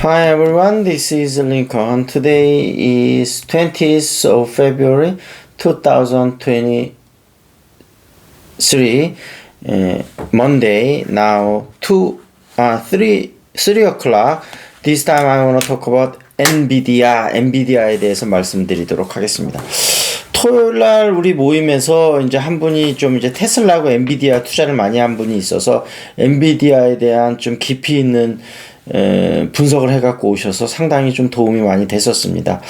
Hi everyone, this is Lincoln. Today is 20th of February 2023, uh, Monday. Now, 2, uh, 3, 3 o'clock. This time I want to talk about NVIDIA, NVIDIA에 대해서 말씀드리도록 하겠습니다. 토요일 날 우리 모임에서 이제 한 분이 좀 이제 테슬라하고 엔비디아 투자를 많이 한 분이 있어서 엔비디아에 대한 좀 깊이 있는 에, 분석을 해갖고 오셔서 상당히 좀 도움이 많이 됐었습니다.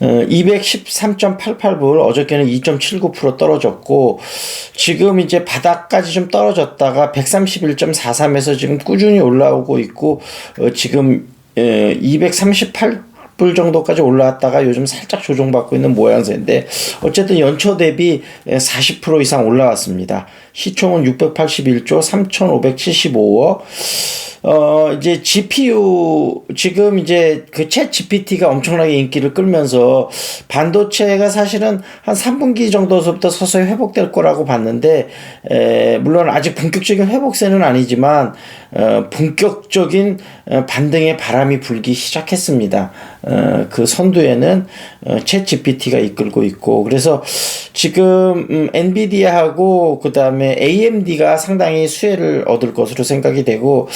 어, 213.88불 어저께는 2.79% 떨어졌고 지금 이제 바닥까지 좀 떨어졌다가 131.43에서 지금 꾸준히 올라오고 있고 어, 지금 에, 238 불 정도까지 올라왔다가 요즘 살짝 조정받고 있는 모양새인데 어쨌든 연초 대비 40% 이상 올라왔습니다. 시총은 681조 3,575억. 어, 이제 GPU, 지금 이제 그챗 GPT가 엄청나게 인기를 끌면서 반도체가 사실은 한 3분기 정도서부터 서서히 회복될 거라고 봤는데, 에, 물론 아직 본격적인 회복세는 아니지만, 어, 본격적인 어, 반등의 바람이 불기 시작했습니다. 어, 그 선두에는 어, 챗 GPT가 이끌고 있고, 그래서 지금 음, 엔비디아하고 그 다음에 AMD가 상당히 수혜를 얻을 것으로 생각이 되고,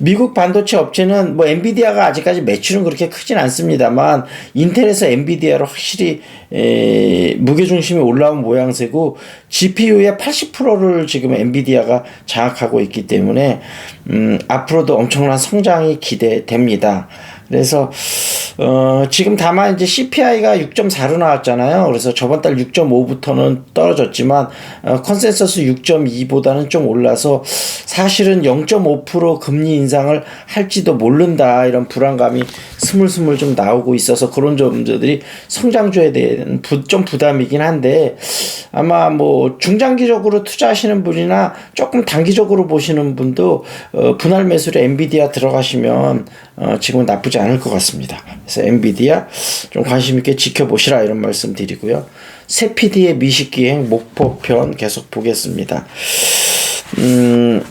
미국 반도체 업체는 뭐 엔비디아가 아직까지 매출은 그렇게 크진 않습니다만 인텔에서 엔비디아로 확실히 에, 무게 중심이 올라온 모양새고 GPU의 80%를 지금 엔비디아가 장악하고 있기 때문에 음, 앞으로도 엄청난 성장이 기대됩니다. 그래서 어, 지금 다만 이제 CPI가 6.4로 나왔잖아요. 그래서 저번 달 6.5부터는 떨어졌지만 어, 컨센서스 6.2보다는 좀 올라서 사실은 0.5% 금리 인상을 할지도 모른다 이런 불안감이 스물스물 좀 나오고 있어서 그런 점들이 성장주에 대한 부, 좀 부담이긴 한데 아마 뭐 중장기적으로 투자하시는 분이나 조금 단기적으로 보시는 분도 어, 분할 매수로 엔비디아 들어가시면 어, 지금은 나쁘지 않을 것 같습니다. 그래서 엔비디아 좀 관심 있게 지켜보시라 이런 말씀 드리고요. 세피디의 미식기행 목포편 계속 보겠습니다. 음,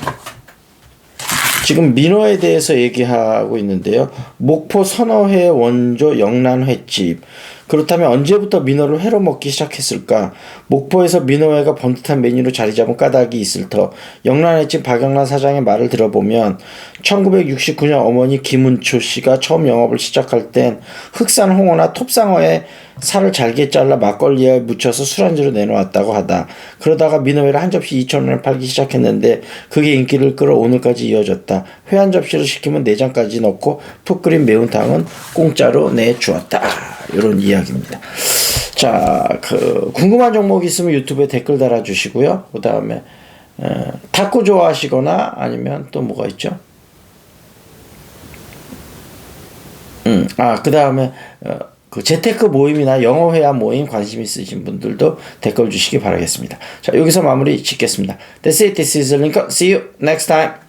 지금 민호에 대해서 얘기하고 있는데요. 목포 선어회 원조 영란 횟집. 그렇다면 언제부터 민어를 회로 먹기 시작했을까? 목포에서 민어회가 번듯한 메뉴로 자리 잡은 까닭이 있을 터. 영란횟집 박영란 사장의 말을 들어보면 1969년 어머니 김은초 씨가 처음 영업을 시작할 땐 흑산 홍어나 톱상어에 살을 잘게 잘라 막걸리에 묻혀서 술안주로 내놓았다고 하다. 그러다가 민어회를 한 접시 2,000원에 팔기 시작했는데 그게 인기를 끌어 오늘까지 이어졌다. 회 한 접시를 시키면 내장까지 넣고 푹 끓인 매운탕은 공짜로 내주었다. 이런 이야기입니다. 자, 그 궁금한 종목 있으면 유튜브에 댓글 달아주시고요. 그 다음에 탁구 좋아하시거나 아니면 또 뭐가 있죠? 음, 아, 그 다음에 어, 그 재테크 모임이나 영어 회화 모임 관심 있으신 분들도 댓글 주시기 바라겠습니다. 자, 여기서 마무리 짓겠습니다. That's it. This is Lincoln. See you next time.